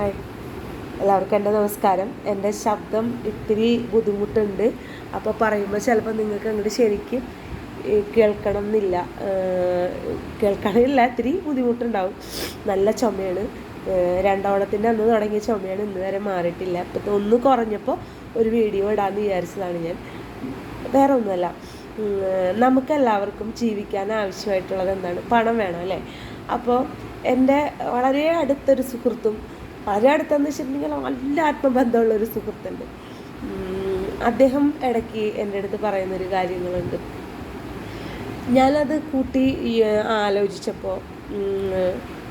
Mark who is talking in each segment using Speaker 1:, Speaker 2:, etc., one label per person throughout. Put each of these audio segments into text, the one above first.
Speaker 1: Hi. എല്ലാവർക്കും എന്റെ നമസ്കാരം. എന്റെ ശബ്ദം ഇത്തിരി ബുദ്ധിമുട്ടുണ്ട്. അപ്പോൾ പറയുമ്പോൾ ചിലപ്പോൾ നിങ്ങൾക്ക് അങ്ങോട്ട് ശരിക്കും കേൾക്കണം എന്നില്ല കേൾക്കണമില്ല ഇത്തിരി ബുദ്ധിമുട്ടുണ്ടാവും. നല്ല ചുമയാണ്. രണ്ടോണത്തിന്റെ അന്ന് തുടങ്ങിയ ചുമയാണ് ഇന്ന് വരെ മാറിയിട്ടില്ല. അപ്പോൾ ഒന്ന് കുറഞ്ഞപ്പോൾ ഒരു വീഡിയോ ഇടാമെന്ന് വിചാരിച്ചതാണ് ഞാൻ. വേറെ ഒന്നുമല്ല. നമുക്കെല്ലാവർക്കും ജീവിക്കാൻ ആവശ്യമായിട്ടുള്ളത് എന്താണ്? പണം വേണം അല്ലേ? അപ്പോൾ എന്റെ വളരെ അടുത്തൊരു സുഹൃത്തും വളരെ അടുത്തെന്ന് വെച്ചിട്ടുണ്ടെങ്കിൽ നല്ല ആത്മബന്ധമുള്ള ഒരു സുഹൃത്തുണ്ട്. അദ്ദേഹം ഇടയ്ക്ക് എന്റെ അടുത്ത് പറയുന്നൊരു കാര്യങ്ങളുണ്ട്. ഞാനത് കൂട്ടി ആലോചിച്ചപ്പോൾ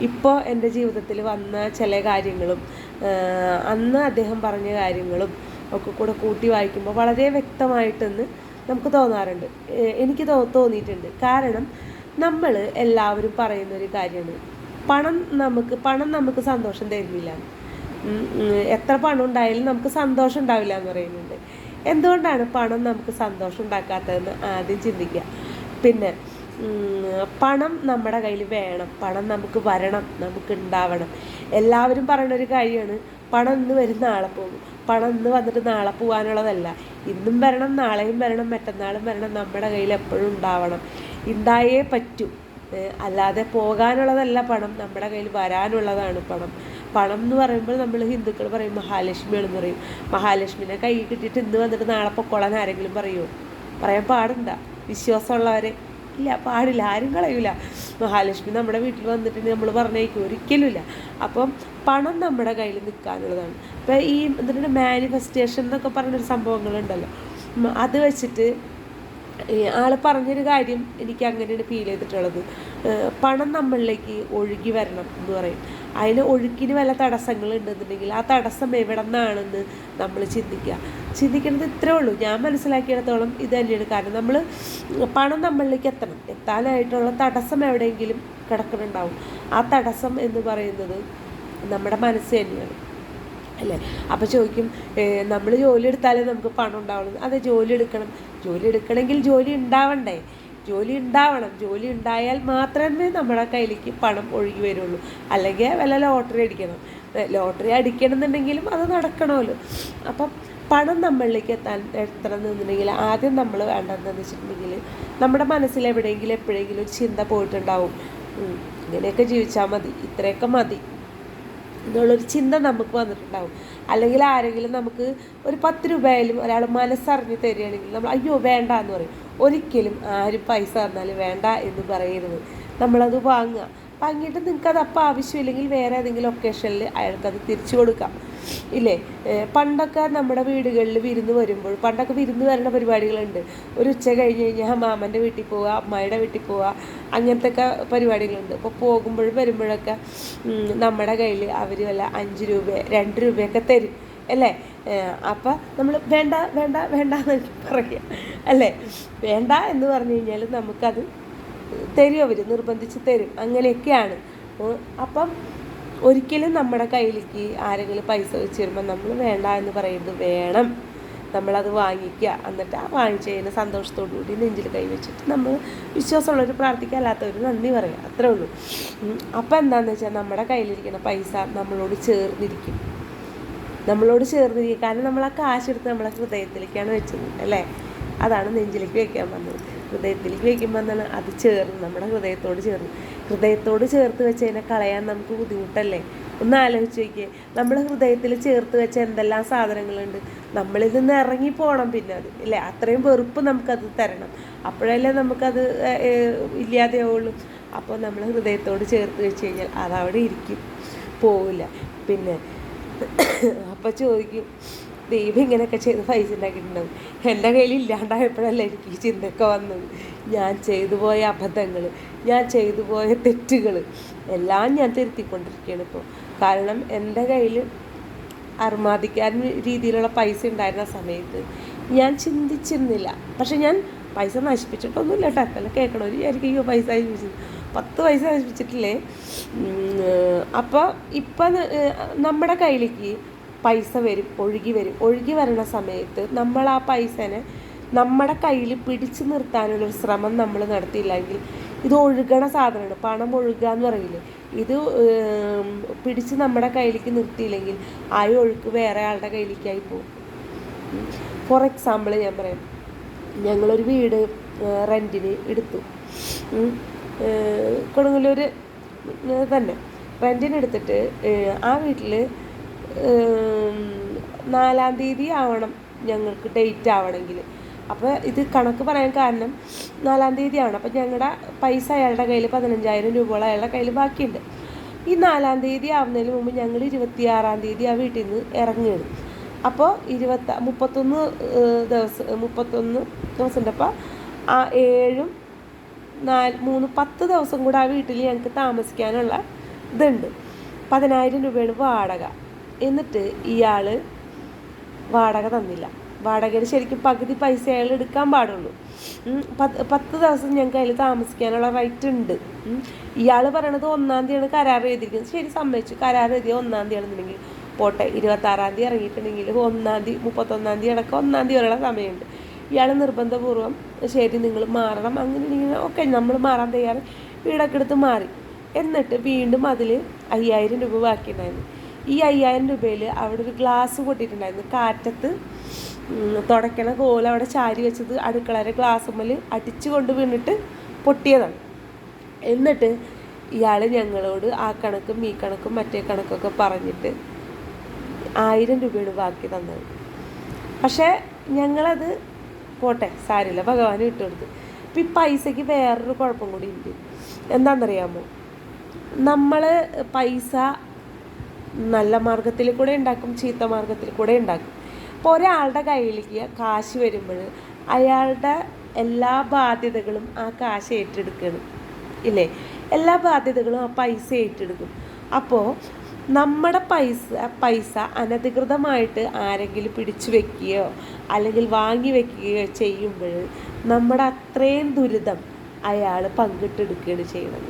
Speaker 1: ഇപ്പോൾ എന്റെ ജീവിതത്തിൽ വന്ന ചില കാര്യങ്ങളും അന്ന് അദ്ദേഹം പറഞ്ഞ കാര്യങ്ങളും ഒക്കെ കൂടെ കൂട്ടി വായിക്കുമ്പോൾ വളരെ വ്യക്തമായിട്ടെന്ന് നമുക്ക് തോന്നാറുണ്ട്. എനിക്ക് തോന്നിയിട്ടുണ്ട്. കാരണം നമ്മൾ എല്ലാവരും പറയുന്നൊരു കാര്യമാണ്. പണം നമുക്ക് പണം നമുക്ക് സന്തോഷം തരുന്നില്ല. എത്ര പണം ഉണ്ടായാലും നമുക്ക് സന്തോഷം ഉണ്ടാവില്ല എന്ന് പറയുന്നുണ്ട്. എന്തുകൊണ്ടാണ് പണം നമുക്ക് സന്തോഷം ഉണ്ടാക്കാത്തതെന്ന് ആദ്യം ചിന്തിക്കുക. പിന്നെ പണം നമ്മുടെ കയ്യിൽ വേണം. പണം നമുക്ക് വരണം നമുക്ക് ഉണ്ടാവണം. എല്ലാവരും പറയുന്ന ഒരു കാര്യമാണ് പണം ഇന്ന് വരും നാളെ പോകും. പണം ഇന്ന് വന്നിട്ട് നാളെ പോകാനുള്ളതല്ല. ഇന്നും വരണം നാളെയും വരണം മറ്റന്നാളും വരണം. നമ്മുടെ കയ്യിൽ എപ്പോഴും ഉണ്ടാവണം. ഉണ്ടായേ പറ്റൂ. അല്ലാതെ പോകാനുള്ളതല്ല പണം. നമ്മുടെ കയ്യിൽ വരാനുള്ളതാണ് പണം. പണം എന്ന് പറയുമ്പോൾ നമ്മൾ ഹിന്ദുക്കൾ പറയും മഹാലക്ഷ്മിയാണെന്ന് പറയും. മഹാലക്ഷ്മിനെ കൈ കിട്ടിയിട്ട് ഇന്ന് വന്നിട്ട് നാളെ പൊക്കോളാൻ ആരെങ്കിലും പറയുമോ പറയാൻ പാടുണ്ട? വിശ്വാസമുള്ളവരെ? ഇല്ല പാടില്ല ആരും കളയൂല. മഹാലക്ഷ്മി നമ്മുടെ വീട്ടിൽ വന്നിട്ട് നമ്മൾ പറഞ്ഞേക്കും ഒരിക്കലും ഇല്ല. അപ്പം പണം നമ്മുടെ കയ്യിൽ നിൽക്കാനുള്ളതാണ്. ഇപ്പം ഈ എന്തിനാണ്? മാനിഫെസ്റ്റേഷൻ എന്നൊക്കെ പറഞ്ഞൊരു സംഭവങ്ങളുണ്ടല്ലോ. അത് വെച്ചിട്ട് ആൾ പറഞ്ഞൊരു കാര്യം എനിക്ക് അങ്ങനെയാണ് ഫീൽ ചെയ്തിട്ടുള്ളത്. പണം നമ്മളിലേക്ക് ഒഴുകി വരണം എന്ന് പറയും. അതിന് ഒഴുക്കിന് വല്ല തടസ്സങ്ങൾ ഉണ്ടെന്നുണ്ടെങ്കിൽ ആ തടസ്സം എവിടെ നിന്നാണെന്ന് നമ്മൾ ചിന്തിക്കുക. ചിന്തിക്കുന്നത് ഇത്രേ ഉള്ളൂ. ഞാൻ മനസ്സിലാക്കിയിടത്തോളം ഇത് തന്നെയാണ്. കാരണം നമ്മൾ പണം നമ്മളിലേക്ക് എത്തണം. എത്താനായിട്ടുള്ള തടസ്സം എവിടെയെങ്കിലും കിടക്കുന്നുണ്ടാവും. ആ തടസ്സം എന്ന് പറയുന്നത് നമ്മുടെ മനസ്സ് തന്നെയാണ്. അല്ലേ? അപ്പോൾ ചോദിക്കും നമ്മൾ ജോലി എടുത്താലേ നമുക്ക് പണം ഉണ്ടാവുള്ളൂ. അതെ ജോലി എടുക്കണം. ജോലി എടുക്കണമെങ്കിൽ ജോലി ഉണ്ടാവണ്ടേ? ജോലി ഉണ്ടാവണം. ജോലി ഉണ്ടായാൽ മാത്രമേ നമ്മുടെ കയ്യിലേക്ക് പണം ഒഴുകി വരുള്ളൂ. അല്ലെങ്കിൽ വല്ല ലോട്ടറി അടിക്കണം. ലോട്ടറി അടിക്കണമെന്നുണ്ടെങ്കിലും അത് നടക്കണമല്ലോ. അപ്പം പണം നമ്മളിലേക്ക് എത്താൻ എത്തണം ആദ്യം നമ്മൾ വേണ്ടതെന്ന് വെച്ചിട്ടുണ്ടെങ്കിൽ നമ്മുടെ മനസ്സിൽ എവിടെയെങ്കിലും എപ്പോഴെങ്കിലും ഒരു ചിന്ത പോയിട്ടുണ്ടാവും. ഇങ്ങനെയൊക്കെ ജീവിച്ചാൽ മതി. ഇത്രയൊക്കെ മതി. എന്നുള്ളൊരു ചിന്ത നമുക്ക് വന്നിട്ടുണ്ടാവും. അല്ലെങ്കിൽ ആരെങ്കിലും നമുക്ക് ഒരു പത്ത് രൂപയായാലും ഒരാൾ മനസ്സറിഞ്ഞ് തരികയാണെങ്കിൽ നമ്മൾ അയ്യോ വേണ്ട എന്ന് പറയും. ഒരിക്കലും ആരും പൈസ തന്നാൽ വേണ്ട എന്ന് പറയരുത്. നമ്മളത് വാങ്ങുക. വാങ്ങിയിട്ട് അത് അപ്പം ആവശ്യമില്ലെങ്കിൽ വേറെ ഏതെങ്കിലും ഒക്കേഷനിൽ അയാൾക്കത് തിരിച്ചു കൊടുക്കാം. ഇല്ലേ? പണ്ടൊക്കെ നമ്മുടെ വീടുകളിൽ വിരുന്ന് വരുമ്പോൾ പണ്ടൊക്കെ വിരുന്ന് വരേണ്ട പരിപാടികളുണ്ട്. ഒരു ഉച്ച കഴിഞ്ഞ് കഴിഞ്ഞാൽ മാമന്റെ വീട്ടിൽ പോവുക അമ്മായിയുടെ വീട്ടിൽ പോവുക അങ്ങനത്തെ ഒക്കെ പരിപാടികളുണ്ട്. അപ്പോൾ പോകുമ്പോഴും വരുമ്പോഴൊക്കെ നമ്മുടെ കയ്യിൽ അവർ വല്ല അഞ്ച് രൂപ രണ്ട് രൂപയൊക്കെ തരും. അല്ലേ? അപ്പം നമ്മൾ വേണ്ട വേണ്ട വേണ്ട എന്ന് പറയുക അല്ലേ? വേണ്ട എന്ന് പറഞ്ഞു കഴിഞ്ഞാൽ നമുക്കത് തരും അവർ നിർബന്ധിച്ച് തരും. അങ്ങനെയൊക്കെയാണ്. അപ്പം ഒരിക്കലും നമ്മുടെ കയ്യിലേക്ക് ആരെങ്കിലും പൈസ വെച്ച് തരുമ്പോൾ നമ്മൾ വേണ്ട എന്ന് പറയുന്നത് വേണം. നമ്മളത് വാങ്ങിക്കുക. എന്നിട്ട് ആ വാങ്ങിച്ചതിന് സന്തോഷത്തോടു കൂടി നെഞ്ചിൽ കൈവച്ചിട്ട് നമ്മൾ വിശ്വാസമുള്ളവർ പ്രാർത്ഥിക്കുക അല്ലാത്തവർ നന്ദി പറയുക അത്രേ ഉള്ളൂ. അപ്പം എന്താണെന്ന് വെച്ചാൽ നമ്മുടെ കയ്യിലിരിക്കുന്ന പൈസ നമ്മളോട് ചേർന്നിരിക്കും. നമ്മളോട് ചേർന്നിരിക്കും. കാരണം നമ്മൾ ആ കാശെടുത്ത് നമ്മളെ ഹൃദയത്തിലേക്കാണ് വെച്ചത് അല്ലേ? അതാണ് നെഞ്ചിലേക്ക് വയ്ക്കാൻ വന്നത്. ഹൃദയത്തിലേക്ക് വയ്ക്കുമ്പോൾ എന്താണ്? അത് ചേർന്ന് നമ്മുടെ ഹൃദയത്തോട് ചേർന്ന്. ഹൃദയത്തോട് ചേർത്ത് വെച്ചതിനെ കളയാൻ നമുക്ക് ബുദ്ധിമുട്ടല്ലേ? ഒന്ന് ആലോചിച്ച് നോക്കിയേ. നമ്മൾ ഹൃദയത്തിൽ ചേർത്ത് വെച്ച എന്തെല്ലാം സാധനങ്ങളുണ്ട്? നമ്മളിൽ നിന്ന് ഇറങ്ങി പോകണം പിന്നെ അത് ഇല്ലേ? അത്രയും വെറുപ്പ് നമുക്കത് തരണം. അപ്പോഴല്ലേ നമുക്കത് ഇല്ലാതെയാവുള്ളൂ. അപ്പോൾ നമ്മൾ ഹൃദയത്തോട് ചേർത്ത് വെച്ച് കഴിഞ്ഞാൽ അതവിടെ ഇരിക്കും. പോവില്ല. പിന്നെ അപ്പോൾ ചോദിക്കും ദൈവം ഇങ്ങനെയൊക്കെ ചെയ്ത് പൈസ ഉണ്ടാക്കിയിട്ടുണ്ടാവും. എന്റെ കയ്യിൽ ഇല്ലാണ്ടായപ്പോഴല്ല എനിക്ക് ഈ ചിന്തയൊക്കെ വന്നത്. ഞാൻ ചെയ്തു പോയ അബദ്ധങ്ങൾ ഞാൻ ചെയ്തു പോയ തെറ്റുകൾ എല്ലാം ഞാൻ തിരുത്തിക്കൊണ്ടിരിക്കുകയാണ് ഇപ്പോൾ. കാരണം എന്റെ കയ്യിൽ അർമാദിക്കാൻ രീതിയിലുള്ള പൈസ ഉണ്ടായിരുന്ന സമയത്ത് ഞാൻ ചിന്തിച്ചിരുന്നില്ല. പക്ഷെ ഞാൻ പൈസ നശിപ്പിച്ചിട്ടൊന്നുമില്ല കേട്ടോ. അല്ല കേൾക്കണവർ വിചാരിക്കും അയ്യോ പൈസ നശിപ്പിച്ചത് പത്ത് പൈസ നശിപ്പിച്ചിട്ടില്ലേ? അപ്പോൾ ഇപ്പം നമ്മുടെ കയ്യിലേക്ക് പൈസ വരും ഒഴുകി വരും. ഒഴുകി വരുന്ന സമയത്ത് നമ്മൾ ആ പൈസനെ നമ്മുടെ കയ്യിൽ പിടിച്ചു നിർത്താനുള്ളൊരു ശ്രമം നമ്മൾ നടത്തിയില്ലെങ്കിൽ ഇത് ഒഴുകണ സാധനമാണ്. പണം ഒഴുകുക എന്ന് പറയില്ലേ? ഇത് പിടിച്ച് നമ്മുടെ കയ്യിലേക്ക് നിർത്തിയില്ലെങ്കിൽ ആ ഒഴുക്ക് വേറെ ആളുടെ കയ്യിലേക്കായി പോകും. ഫോർ എക്സാമ്പിൾ ഞാൻ പറയാം. ഞങ്ങളൊരു വീട് റെന്റിന് എടുത്തു. കൊടുങ്ങല്ലൂർ തന്നെ. റെന്റിന് എടുത്തിട്ട് ആ വീട്ടിൽ നാലാം തീയതി ആവണം ഞങ്ങൾക്ക് ഡേറ്റ് ആവണമെങ്കിൽ. അപ്പോൾ ഇത് കണക്ക് പറയാൻ കാരണം നാലാം തീയതിയാണ് അപ്പോൾ ഞങ്ങളുടെ പൈസ അയാളുടെ കയ്യിൽ പതിനഞ്ചായിരം രൂപയോളം അയാളുടെ കയ്യിൽ ബാക്കിയുണ്ട്. ഈ നാലാം തീയതി ആവുന്നതിന് മുമ്പ് ഞങ്ങൾ ഇരുപത്തിയാറാം തീയതി ആ വീട്ടിൽ നിന്ന് ഇറങ്ങുകയാണ്. അപ്പോൾ ഇരുപത്ത മുപ്പത്തൊന്ന് ദിവസം മുപ്പത്തൊന്ന് ദിവസമുണ്ട്. അപ്പോൾ ആ ഏഴും നാല് മൂന്ന് പത്ത് ദിവസം കൂടെ ആ വീട്ടിൽ ഞങ്ങൾക്ക് താമസിക്കാനുള്ള ഇതുണ്ട്. പതിനായിരം രൂപയാണ് വാടക. എന്നിട്ട് ഇയാൾ വാടക തന്നില്ല. വാടകയിൽ ശരിക്കും പകുതി പൈസ അയാൾ എടുക്കാൻ പാടുള്ളൂ. പത്ത് ദിവസം ഞങ്ങൾക്ക് അതിൽ താമസിക്കാനുള്ള റൈറ്റ് ഉണ്ട്. ഇയാൾ പറയണത് ഒന്നാം തീയതിയാണ് കരാർ എഴുതിയിരിക്കുന്നത്. ശരി സമ്മതിച്ചു. കരാർ എഴുതിയ ഒന്നാം തീയതി ആണെന്നുണ്ടെങ്കിൽ പോട്ടെ ഇരുപത്താറാം തീയതി ഇറങ്ങിയിട്ടുണ്ടെങ്കിൽ ഒന്നാം തീയതി മുപ്പത്തൊന്നാം തീയതി അടക്കം ഒന്നാം തീയതി വരെയുള്ള സമയമുണ്ട്. ഇയാൾ നിർബന്ധപൂർവം ശരി നിങ്ങൾ മാറണം അങ്ങനെ ഇങ്ങനെ ഓക്കെ നമ്മൾ മാറാൻ തയ്യാറ്. വീടൊക്കെ എടുത്ത് മാറി. എന്നിട്ട് വീണ്ടും അതിൽ അയ്യായിരം രൂപ ബാക്കിയുണ്ടായിരുന്നു. ഈ അയ്യായിരം രൂപയിൽ അവിടെ ഒരു ഗ്ലാസ് കൊട്ടിയിട്ടുണ്ടായിരുന്നു കാറ്റത്ത് തുടക്കണ കോല അവിടെ ചാരി വെച്ചത് അടുക്കളയുടെ ഗ്ലാസ്സുമ്മൽ അടിച്ചു കൊണ്ട് വീണിട്ട് പൊട്ടിയതാണ്. എന്നിട്ട് ഇയാൾ ഞങ്ങളോട് ആ കണക്കും ഈ കണക്കും മറ്റേ കണക്കൊക്കെ പറഞ്ഞിട്ട് ആയിരം രൂപയാണ് ബാക്കി തന്നത്. പക്ഷേ ഞങ്ങളത് പോട്ടെ സാരില്ല ഭഗവാൻ ഇട്ടുകൊടുത്ത് അപ്പം ഈ പൈസയ്ക്ക് വേറൊരു കുഴപ്പം കൂടി ഉണ്ട് എന്താണെന്നറിയാമോ നമ്മൾ പൈസ നല്ല മാർഗത്തിൽ കൂടെ ഉണ്ടാക്കും ചീത്ത മാർഗത്തിൽ കൂടെ ഉണ്ടാക്കും. അപ്പോൾ ഒരാളുടെ കയ്യിലേക്ക് കാശ് വരുമ്പോൾ അയാളുടെ എല്ലാ ബാധ്യതകളും ആ കാശ് ഏറ്റെടുക്കണം ഇല്ലേ? എല്ലാ ബാധ്യതകളും ആ പൈസ ഏറ്റെടുക്കും. അപ്പോൾ നമ്മുടെ പൈസ പൈസ അനധികൃതമായിട്ട് ആരെങ്കിലും പിടിച്ചു വെക്കുകയോ അല്ലെങ്കിൽ വാങ്ങി വെക്കുകയോ ചെയ്യുമ്പോൾ നമ്മുടെ അത്രയും ദുരിതം അയാൾ പങ്കിട്ടെടുക്കുകയാണ് ചെയ്യുന്നത്.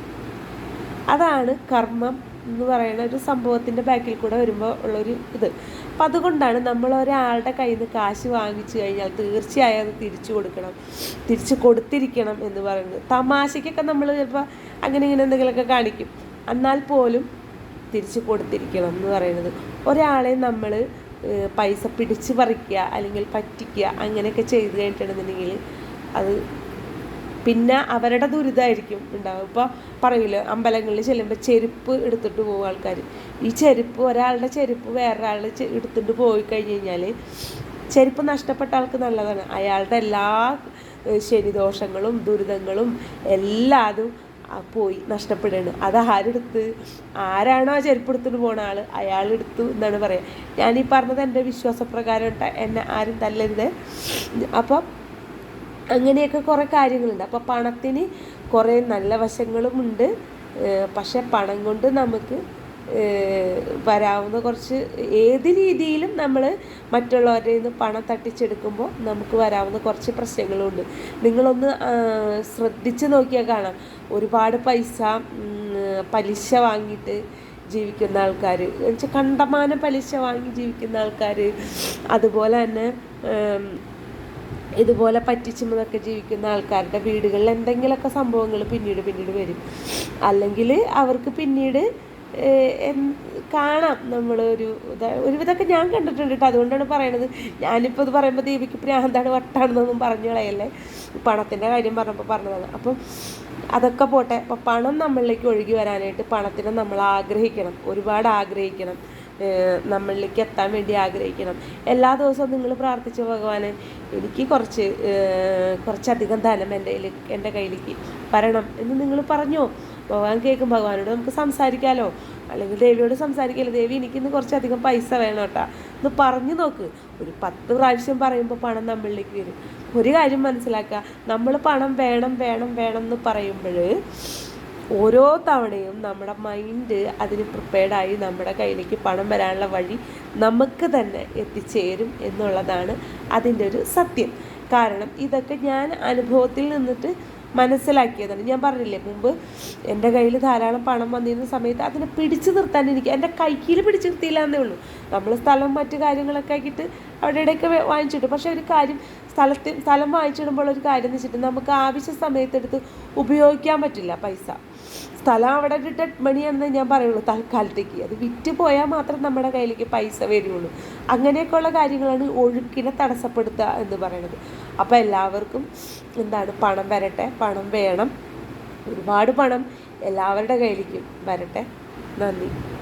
Speaker 1: അതാണ് കർമ്മം എന്ന് പറയുന്ന ഒരു സംഭവത്തിന്റെ ബാക്കിൽ കൂടെ വരുമ്പോൾ ഉള്ളൊരു ഇത്. അപ്പം അതുകൊണ്ടാണ് നമ്മൾ ഒരാളുടെ കയ്യിൽ നിന്ന് കാശ് വാങ്ങിച്ചു കഴിഞ്ഞാൽ തീർച്ചയായും അത് തിരിച്ചു കൊടുക്കണം. തിരിച്ചു കൊടുത്തിരിക്കണം എന്ന് പറയുന്നത്. തമാശയ്ക്കൊക്കെ നമ്മൾ ചിലപ്പോൾ അങ്ങനെ ഇങ്ങനെ എന്തെങ്കിലുമൊക്കെ കാണിക്കും. എന്നാൽ പോലും തിരിച്ചു കൊടുത്തിരിക്കണം എന്ന് പറയുന്നത്. ഒരാളെ നമ്മൾ പൈസ പിടിച്ച് പറിക്കുക അല്ലെങ്കിൽ പറ്റിക്കുക അങ്ങനെയൊക്കെ ചെയ്ത് കഴിഞ്ഞിട്ടുണ്ടെന്നുണ്ടെങ്കിൽ അത് പിന്നെ അവരുടെ ദുരിതമായിരിക്കും ഉണ്ടാവും ഇപ്പോൾ പറയില്ല അമ്പലങ്ങളിൽ ചെല്ലുമ്പോൾ ചെരുപ്പ് എടുത്തിട്ട് പോകും ആൾക്കാർ ഈ ചെരുപ്പ് ഒരാളുടെ ചെരുപ്പ് വേറൊരാളുടെ എടുത്തിട്ട് പോയി കഴിഞ്ഞ് കഴിഞ്ഞാൽ ചെരുപ്പ് നഷ്ടപ്പെട്ട ആൾക്ക് നല്ലതാണ്. അയാളുടെ എല്ലാ ശനിദോഷങ്ങളും ദുരിതങ്ങളും എല്ലാതും പോയി നഷ്ടപ്പെടുകയാണ്. അത് ആരെടുത്ത്? ആരാണോ ആ ചെരുപ്പ് എടുത്തിട്ട് പോണ ആൾ അയാളെടുത്തു എന്നാണ് പറയുക ഞാനീ പറഞ്ഞത് എന്റെ വിശ്വാസപ്രകാരം എന്നെ ആരും തല്ലരുത്. അപ്പം അങ്ങനെയൊക്കെ കുറേ കാര്യങ്ങളുണ്ട്. അപ്പോൾ പണത്തിന് കുറേ നല്ല വശങ്ങളുമുണ്ട് ഉണ്ട്. പക്ഷെ പണം കൊണ്ട് നമുക്ക് വരാവുന്ന കുറച്ച് ഏത് രീതിയിലും നമ്മൾ മറ്റുള്ളവരുടെ നിന്ന് പണം തട്ടിച്ചെടുക്കുമ്പോൾ നമുക്ക് വരാവുന്ന കുറച്ച് പ്രശ്നങ്ങളുണ്ട് നിങ്ങളൊന്ന് ശ്രദ്ധിച്ച് നോക്കിയാൽ കാണാം. ഒരുപാട് പൈസ പലിശ വാങ്ങിയിട്ട് ജീവിക്കുന്ന ആൾക്കാർ എന്നുവെച്ചാൽ കണ്ടമാനം പലിശ വാങ്ങി ജീവിക്കുന്ന ആൾക്കാർ അതുപോലെ തന്നെ ഇതുപോലെ പറ്റിച്ചുമൊക്കെ ജീവിക്കുന്ന ആൾക്കാരുടെ വീടുകളിൽ എന്തെങ്കിലുമൊക്കെ സംഭവങ്ങൾ പിന്നീട് പിന്നീട് വരും. അല്ലെങ്കിൽ അവർക്ക് പിന്നീട് കാണാം നമ്മൾ ഒരു ഒരുവിധമൊക്കെ ഞാൻ കണ്ടിട്ടുണ്ട് കേട്ടോ. അതുകൊണ്ടാണ് പറയണത്. ഞാനിപ്പോൾ ഇത് പറയുമ്പോൾ ദീപിക്ക് പ്രാന്താണ് വട്ടാണെന്നൊന്നും പറഞ്ഞു കളയല്ലേ. പണത്തിന്റെ കാര്യം പറഞ്ഞപ്പോൾ പറഞ്ഞതാണ്. അപ്പം അതൊക്കെ പോട്ടെ. അപ്പം പണം നമ്മളിലേക്ക് ഒഴുകി വരാനായിട്ട് പണത്തിനെ നമ്മൾ ആഗ്രഹിക്കണം. ഒരുപാട് ആഗ്രഹിക്കണം. നമ്മളിലേക്ക് എത്താൻ വേണ്ടി ആഗ്രഹിക്കണം. എല്ലാ ദിവസവും നിങ്ങൾ പ്രാർത്ഥിച്ച ഭഗവാനെ എനിക്ക് കുറച്ച് കുറച്ചധികം ധനം എന്റെ എന്റെ കയ്യിലേക്ക് വരണം എന്ന് നിങ്ങൾ പറഞ്ഞോ. ഭഗവാൻ കേൾക്കും ഭഗവാനോട് നമുക്ക് സംസാരിക്കാമല്ലോ അല്ലെങ്കിൽ ദേവിയോട് സംസാരിക്കാമല്ലോ ദേവി എനിക്കിന്ന് കുറച്ചധികം പൈസ വേണം കേട്ടോ. എന്ന് പറഞ്ഞു നോക്ക്. ഒരു പത്ത് പ്രാവശ്യം പറയുമ്പോൾ പണം നമ്മളിലേക്ക് വരും. ഒരു കാര്യം മനസ്സിലാക്കുക നമ്മൾ പണം വേണം വേണം വേണം എന്ന് പറയുമ്പോൾ ഓരോ തവണയും നമ്മുടെ മൈൻഡ് അതിന് പ്രിപ്പയർഡായി നമ്മുടെ കയ്യിലേക്ക് പണം വരാനുള്ള വഴി നമുക്ക് തന്നെ എത്തിച്ചേരും എന്നുള്ളതാണ് അതിന്റെ ഒരു സത്യം. കാരണം ഇതൊക്കെ ഞാൻ അനുഭവത്തിൽ നിന്നിട്ട് മനസ്സിലാക്കിയതാണ്. ഞാൻ പറഞ്ഞില്ലേ മുമ്പ് എന്റെ കയ്യിൽ ധാരാളം പണം വന്നിരുന്ന സമയത്ത് അതിനെ പിടിച്ചു നിർത്താൻ എനിക്ക് എന്റെ കൈക്കിൽ പിടിച്ചു നിർത്തിയില്ല എന്നേ ഉള്ളൂ. നമ്മൾ സ്ഥലം മറ്റു കാര്യങ്ങളൊക്കെ ആക്കിയിട്ട് അവിടെ ഇടയ്ക്ക് വേ- വാങ്ങിച്ചിട്ടു. പക്ഷേ ഒരു കാര്യം സ്ഥലത്തിൽ സ്ഥലം വാങ്ങിച്ചിടുമ്പോൾ ഒരു കാര്യം എന്ന് വെച്ചിട്ട് നമുക്ക് ആവശ്യ സമയത്തെടുത്ത് ഉപയോഗിക്കാൻ പറ്റില്ല പൈസ. സ്ഥലം അവിടെ ഒരു മണിയെന്ന് ഞാൻ പറയുള്ളൂ തൽക്കാലത്തേക്ക്. അത് വിറ്റ് പോയാൽ മാത്രം നമ്മുടെ കയ്യിലേക്ക് പൈസ വരികയുള്ളൂ അങ്ങനെയൊക്കെയുള്ള കാര്യങ്ങളാണ് ഒഴുക്കിനെ തടസ്സപ്പെടുത്തുക എന്ന് പറയുന്നത്. അപ്പോൾ എല്ലാവർക്കും എന്താണ്? പണം വരട്ടെ. പണം വേണം. ഒരുപാട് പണം എല്ലാവരുടെ കയ്യിലേക്കും വരട്ടെ. നന്ദി.